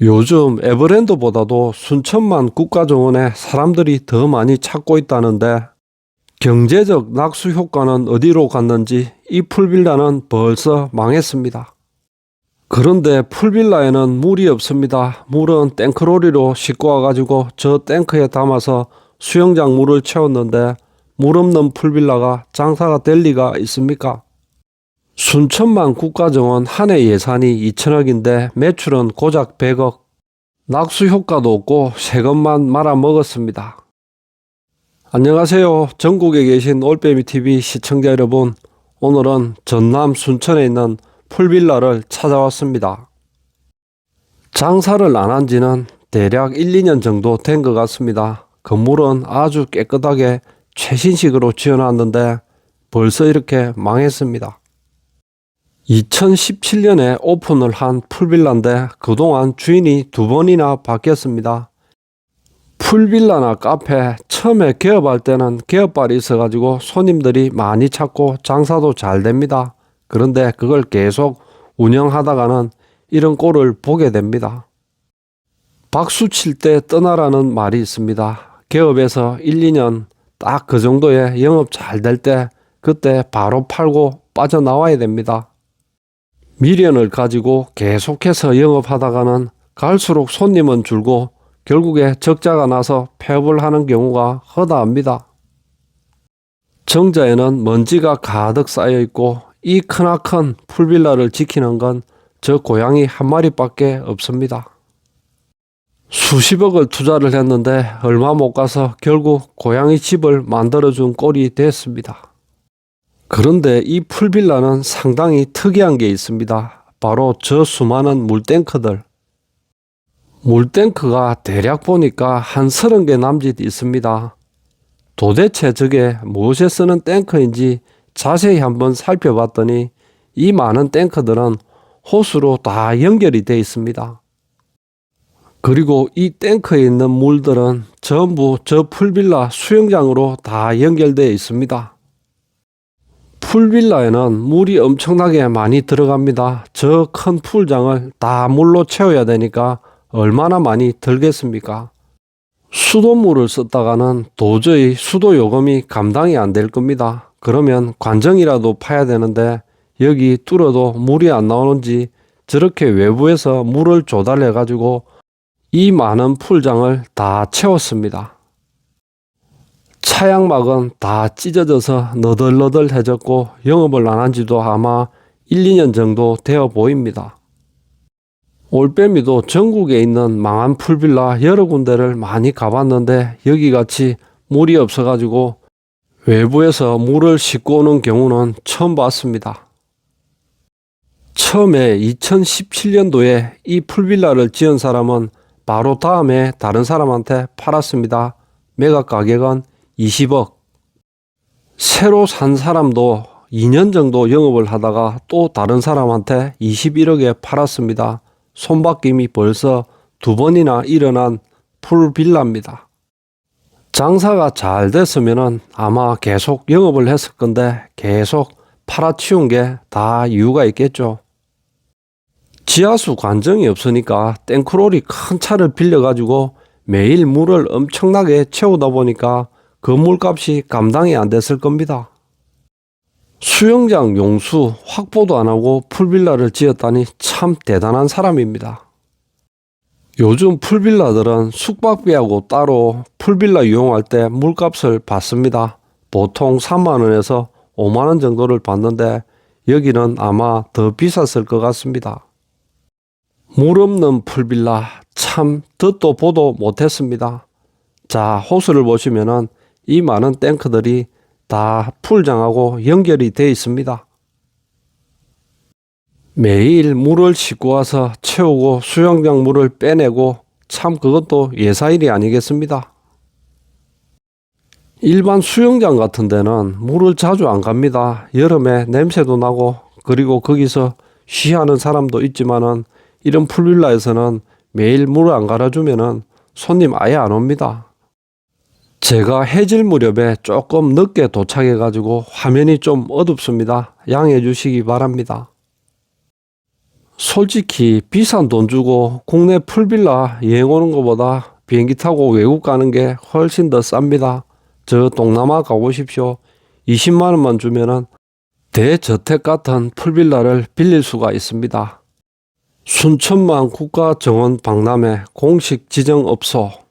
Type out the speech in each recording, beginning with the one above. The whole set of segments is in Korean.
요즘 에버랜드보다도 순천만 국가정원에 사람들이 더 많이 찾고 있다는데 경제적 낙수 효과는 어디로 갔는지 이 풀빌라는 벌써 망했습니다. 그런데 풀빌라에는 물이 없습니다. 물은 탱크로리로 싣고 와가지고 저 탱크에 담아서 수영장 물을 채웠는데 물 없는 풀빌라가 장사가 될 리가 있습니까? 순천만 국가정원 한 해 예산이 2천억인데 매출은 고작 100억. 낙수 효과도 없고 세금만 말아먹었습니다. 안녕하세요. 전국에 계신 올빼미 TV 시청자 여러분. 오늘은 전남 순천에 있는 풀빌라를 찾아왔습니다. 장사를 안 한 지는 대략 1, 2년 정도 된 것 같습니다. 건물은 아주 깨끗하게 최신식으로 지어놨는데 벌써 이렇게 망했습니다. 2017년에 오픈을 한 풀빌라인데 그동안 주인이 두 번이나 바뀌었습니다. 풀빌라나 카페 처음에 개업할 때는 개업발이 있어가지고 손님들이 많이 찾고 장사도 잘 됩니다. 그런데 그걸 계속 운영하다가는 이런 꼴을 보게 됩니다. 박수 칠 때 떠나라는 말이 있습니다. 개업에서 1, 2년 딱 그 정도의 영업 잘 될 때 그때 바로 팔고 빠져나와야 됩니다. 미련을 가지고 계속해서 영업하다가는 갈수록 손님은 줄고 결국에 적자가 나서 폐업을 하는 경우가 허다합니다. 정자에는 먼지가 가득 쌓여 있고 이 크나큰 풀빌라를 지키는 건 저 고양이 한 마리밖에 없습니다. 수십억을 투자를 했는데 얼마 못 가서 결국 고양이 집을 만들어준 꼴이 됐습니다. 그런데 이 풀빌라는 상당히 특이한 게 있습니다. 바로 저 수많은 물탱크들. 물탱크가 대략 보니까 한 서른 개 남짓 있습니다. 도대체 저게 무엇에 쓰는 탱크인지 자세히 한번 살펴봤더니 이 많은 탱크들은 호수로 다 연결이 되어 있습니다. 그리고 이 탱크에 있는 물들은 전부 저 풀빌라 수영장으로 다 연결되어 있습니다. 풀빌라에는 물이 엄청나게 많이 들어갑니다. 저 큰 풀장을 다 물로 채워야 되니까 얼마나 많이 들겠습니까? 수돗물을 썼다가는 도저히 수도 요금이 감당이 안 될 겁니다. 그러면 관정이라도 파야 되는데 여기 뚫어도 물이 안 나오는지 저렇게 외부에서 물을 조달해 가지고 이 많은 풀장을 다 채웠습니다. 차양막은 다 찢어져서 너덜너덜해졌고 영업을 안 한 지도 아마 1, 2년 정도 되어 보입니다. 올빼미도 전국에 있는 망한 풀빌라 여러 군데를 많이 가봤는데 여기같이 물이 없어가지고 외부에서 물을 싣고 오는 경우는 처음 봤습니다. 처음에 2017년도에 이 풀빌라를 지은 사람은 바로 다음에 다른 사람한테 팔았습니다. 매각 가격은 20억. 새로 산 사람도 2년 정도 영업을 하다가 또 다른 사람한테 21억에 팔았습니다. 손바뀜이 벌써 두 번이나 일어난 풀빌라입니다. 장사가 잘 됐으면 아마 계속 영업을 했을 건데 계속 팔아치운 게 다 이유가 있겠죠. 지하수 관정이 없으니까 땡크롤이 큰 차를 빌려가지고 매일 물을 엄청나게 채우다 보니까 그 물값이 감당이 안 됐을 겁니다. 수영장 용수 확보도 안 하고 풀빌라를 지었다니 참 대단한 사람입니다. 요즘 풀빌라들은 숙박비하고 따로 풀빌라 이용할 때 물값을 받습니다. 보통 3만원에서 5만원 정도를 받는데 여기는 아마 더 비쌌을 것 같습니다. 물 없는 풀빌라 참 듣도 보도 못했습니다. 자 호수를 보시면은 이 많은 탱크들이 다 풀장하고 연결이 되어 있습니다. 매일 물을 싣고 와서 채우고 수영장 물을 빼내고 참 그것도 예사일이 아니겠습니다. 일반 수영장 같은 데는 물을 자주 안 갑니다. 여름에 냄새도 나고 그리고 거기서 쉬하는 사람도 있지만은 이런 풀빌라에서는 매일 물을 안 갈아주면은 손님 아예 안 옵니다. 제가 해질 무렵에 조금 늦게 도착해 가지고 화면이 좀 어둡습니다. 양해 주시기 바랍니다. 솔직히 비싼 돈 주고 국내 풀빌라 여행 오는 것보다 비행기 타고 외국 가는 게 훨씬 더 쌉니다. 저 동남아 가보십시오. 20만 원만 주면은 대저택 같은 풀빌라를 빌릴 수가 있습니다. 순천만 국가정원 박람회 공식 지정업소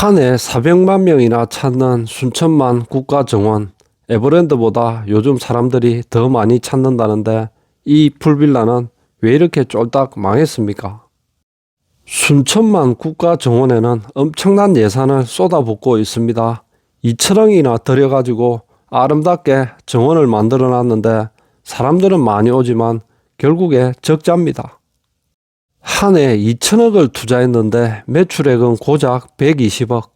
한 해 400만 명이나 찾는 순천만 국가정원 에버랜드보다 요즘 사람들이 더 많이 찾는다는데 이 풀빌라는 왜 이렇게 쫄딱 망했습니까? 순천만 국가정원에는 엄청난 예산을 쏟아붓고 있습니다. 2천억이나 들여가지고 아름답게 정원을 만들어 놨는데 사람들은 많이 오지만 결국에 적자입니다. 한 해 2천억을 투자했는데 매출액은 고작 120억.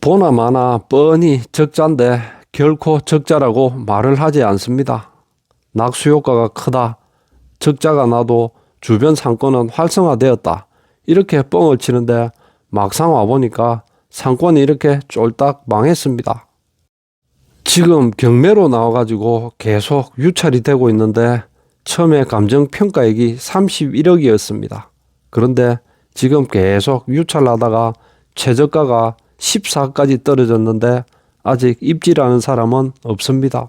보나 마나 뻔히 적자인데 결코 적자라고 말을 하지 않습니다. 낙수 효과가 크다. 적자가 나도 주변 상권은 활성화되었다. 이렇게 뻥을 치는데 막상 와보니까 상권이 이렇게 쫄딱 망했습니다. 지금 경매로 나와가지고 계속 유찰이 되고 있는데 처음에 감정 평가액이 31억이었습니다. 그런데 지금 계속 유찰하다가 최저가가 14까지 떨어졌는데 아직 입지라는 사람은 없습니다.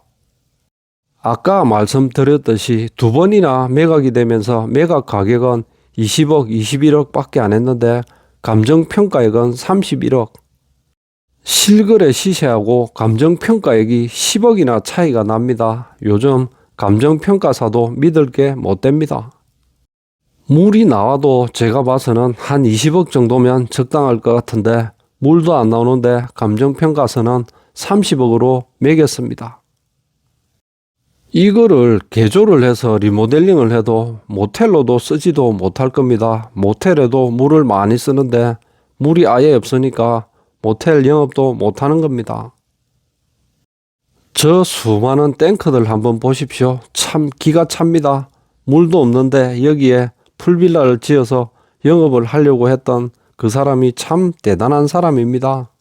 아까 말씀드렸듯이 두 번이나 매각이 되면서 매각 가격은 20억, 21억 밖에 안 했는데 감정평가액은 31억. 실거래 시세하고 감정평가액이 10억이나 차이가 납니다. 요즘 감정평가사도 믿을 게 못 됩니다. 물이 나와도 제가 봐서는 한 20억 정도면 적당할 것 같은데 물도 안 나오는데 감정평가서는 30억으로 매겼습니다. 이거를 개조를 해서 리모델링을 해도 모텔로도 쓰지도 못할 겁니다. 모텔에도 물을 많이 쓰는데 물이 아예 없으니까 모텔 영업도 못하는 겁니다. 저 수많은 탱크들 한번 보십시오. 참 기가 찹니다. 물도 없는데 여기에 풀빌라를 지어서 영업을 하려고 했던 그 사람이 참 대단한 사람입니다.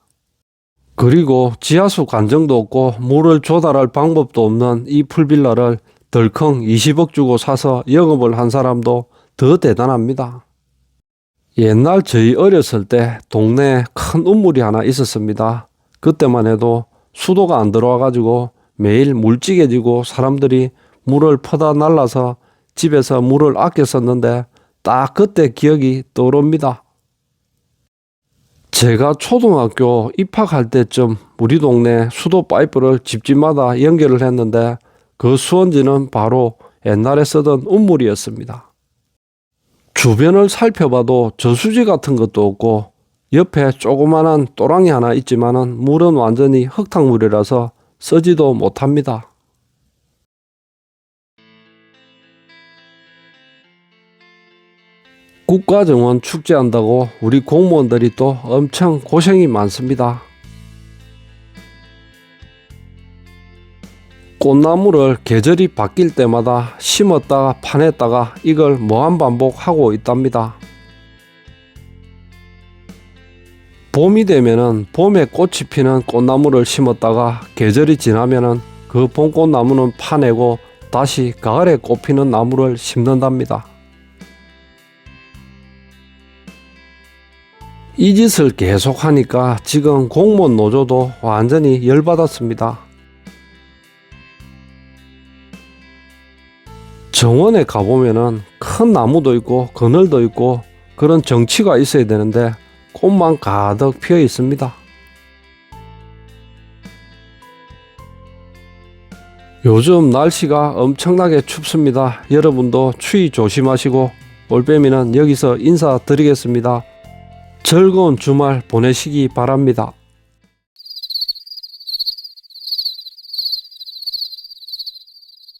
그리고 지하수 관정도 없고 물을 조달할 방법도 없는 이 풀빌라를 덜컹 20억 주고 사서 영업을 한 사람도 더 대단합니다. 옛날 저희 어렸을 때 동네에 큰 우물이 하나 있었습니다. 그때만 해도 수도가 안 들어와 가지고 매일 물찌개지고 사람들이 물을 퍼다 날라서 집에서 물을 아껴 썼는데 딱 그때 기억이 떠오릅니다. 제가 초등학교 입학할 때쯤 우리 동네 수도 파이프를 집집마다 연결을 했는데 그 수원지는 바로 옛날에 쓰던 우물이었습니다. 주변을 살펴봐도 저수지 같은 것도 없고 옆에 조그만한 또랑이 하나 있지만은 물은 완전히 흙탕물이라서 쓰지도 못합니다. 국가정원 축제한다고 우리 공무원들이 또 엄청 고생이 많습니다. 꽃나무를 계절이 바뀔 때마다 심었다가 파냈다가 이걸 무한 반복하고 있답니다. 봄이 되면은 봄에 꽃이 피는 꽃나무를 심었다가 계절이 지나면은 그 봄꽃나무는 파내고 다시 가을에 꽃 피는 나무를 심는답니다. 이 짓을 계속 하니까 지금 공무원 노조도 완전히 열받았습니다. 정원에 가보면은 큰 나무도 있고 그늘도 있고 그런 정치가 있어야 되는데 꽃만 가득 피어 있습니다. 요즘 날씨가 엄청나게 춥습니다. 여러분도 추위 조심하시고 올빼미는 여기서 인사드리겠습니다. 즐거운 주말 보내시기 바랍니다.